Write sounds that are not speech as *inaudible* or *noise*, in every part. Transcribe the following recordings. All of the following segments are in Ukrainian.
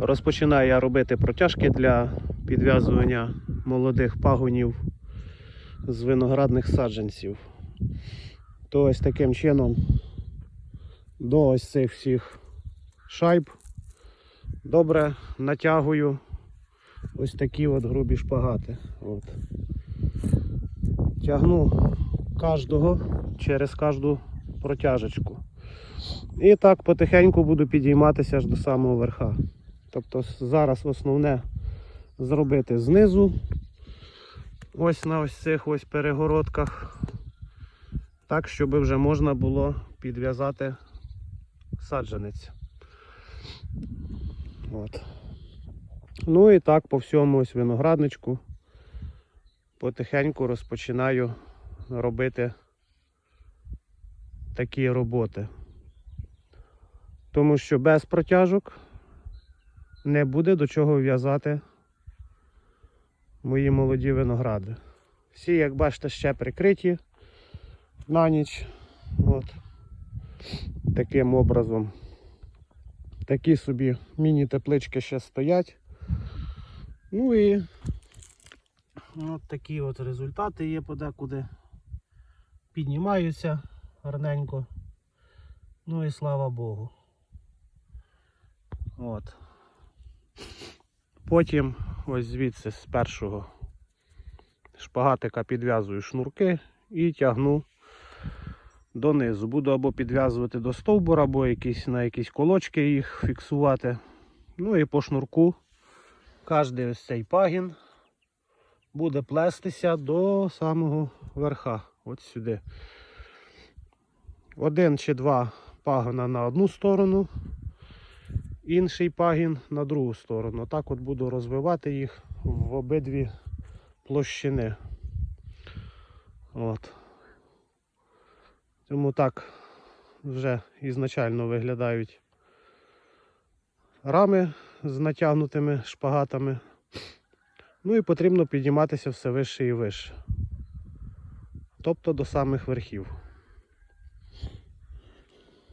Розпочинаю я робити протяжки для підв'язування молодих пагонів з виноградних саджанців. То ось таким чином до ось цих всіх шайб добре натягую ось такі от грубі шпагати. От. Тягну кожного через кожну протяжечку. І так потихеньку буду підійматися аж до самого верха. Тобто зараз основне зробити знизу, ось на ось цих ось перегородках, так, щоб вже можна було підв'язати саджанець. От. Ну і так по всьому ось виноградничку потихеньку розпочинаю робити такі роботи. Тому що без протяжок не буде до чого в'язати мої молоді виногради. Всі, як бачите, ще прикриті на ніч. От. Таким образом. Такі собі міні-теплички ще стоять. Ну і от такі от результати є подекуди. Піднімаються гарненько. Ну і слава Богу. От. Потім ось звідси з першого шпагатика підв'язую шнурки і тягну донизу. Буду або підв'язувати до стовбура, або якісь, на якісь колочки їх фіксувати. Ну і по шнурку кожен ось цей пагін буде плестися до самого верха. От сюди. Один чи два пагона на одну сторону, інший пагін на другу сторону. Так от буду розвивати їх в обидві площини. От. Тому так вже ізначально виглядають рами з натягнутими шпагатами. Ну і потрібно підніматися все вище і вище. Тобто до самих верхів.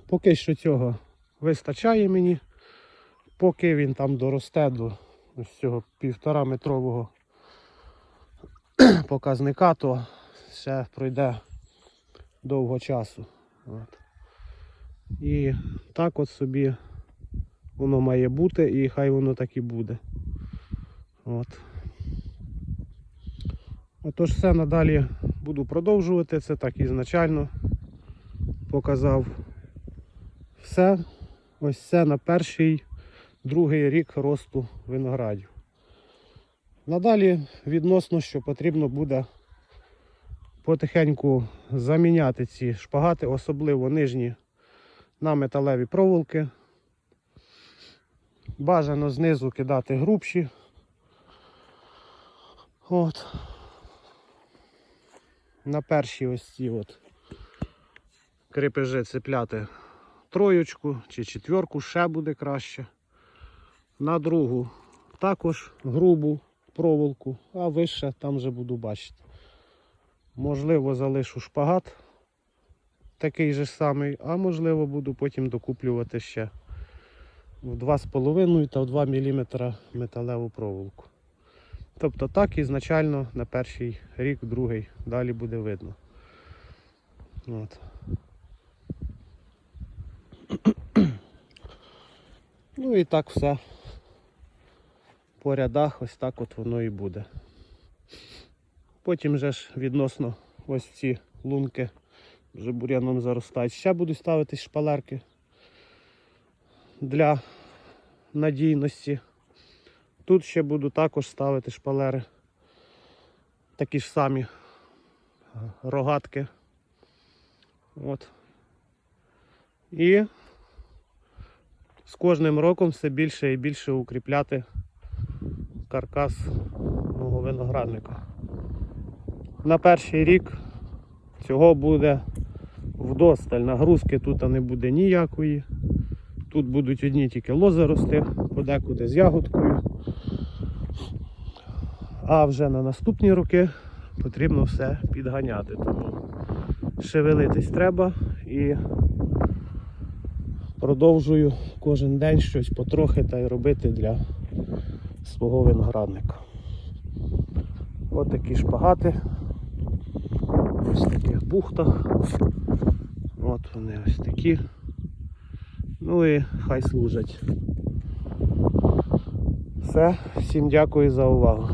Поки що цього вистачає мені, поки він там доросте до ось цього півтора метрового *clears throat* показника, то ще пройде довго часу. От. І так от собі воно має бути і хай воно так і буде. От. Отож все надалі буду продовжувати, це так ізначально показав все. Ось це на перший, другий рік росту виноградів. Надалі відносно, що потрібно буде потихеньку заміняти ці шпагати, особливо нижні на металеві проволоки. Бажано знизу кидати грубші. От. На перші ось ці от крепежі цепляти троєчку чи четверку ще буде краще. На другу також грубу проволоку, а вище там вже буду бачити. Можливо, залишу шпагат такий же самий, а можливо буду потім докуплювати ще в 2,5 та в 2 мм металеву проволоку. Тобто так ізначально на перший рік, другий, далі буде видно. От. *clears throat* Ну і так все по рядах ось так от воно і буде. Потім же ж відносно ось ці лунки вже бур'яном заростають. Ще будуть ставити шпалерки для надійності. Тут ще буду також ставити шпалери. Такі ж самі рогатки. От. І з кожним роком все більше і більше укріпляти каркас мого виноградника. На перший рік цього буде вдосталь. Нагрузки тут не буде ніякої. Тут будуть одні тільки лози рости, подекуди з ягодкою. А вже на наступні роки потрібно все підганяти. Тому шевелитись треба і продовжую кожен день щось потрохи та й робити для свого виноградника. Ось такі шпагати. Ось в таких бухтах. От вони ось такі. Ну і хай служать. Все, всім дякую за увагу.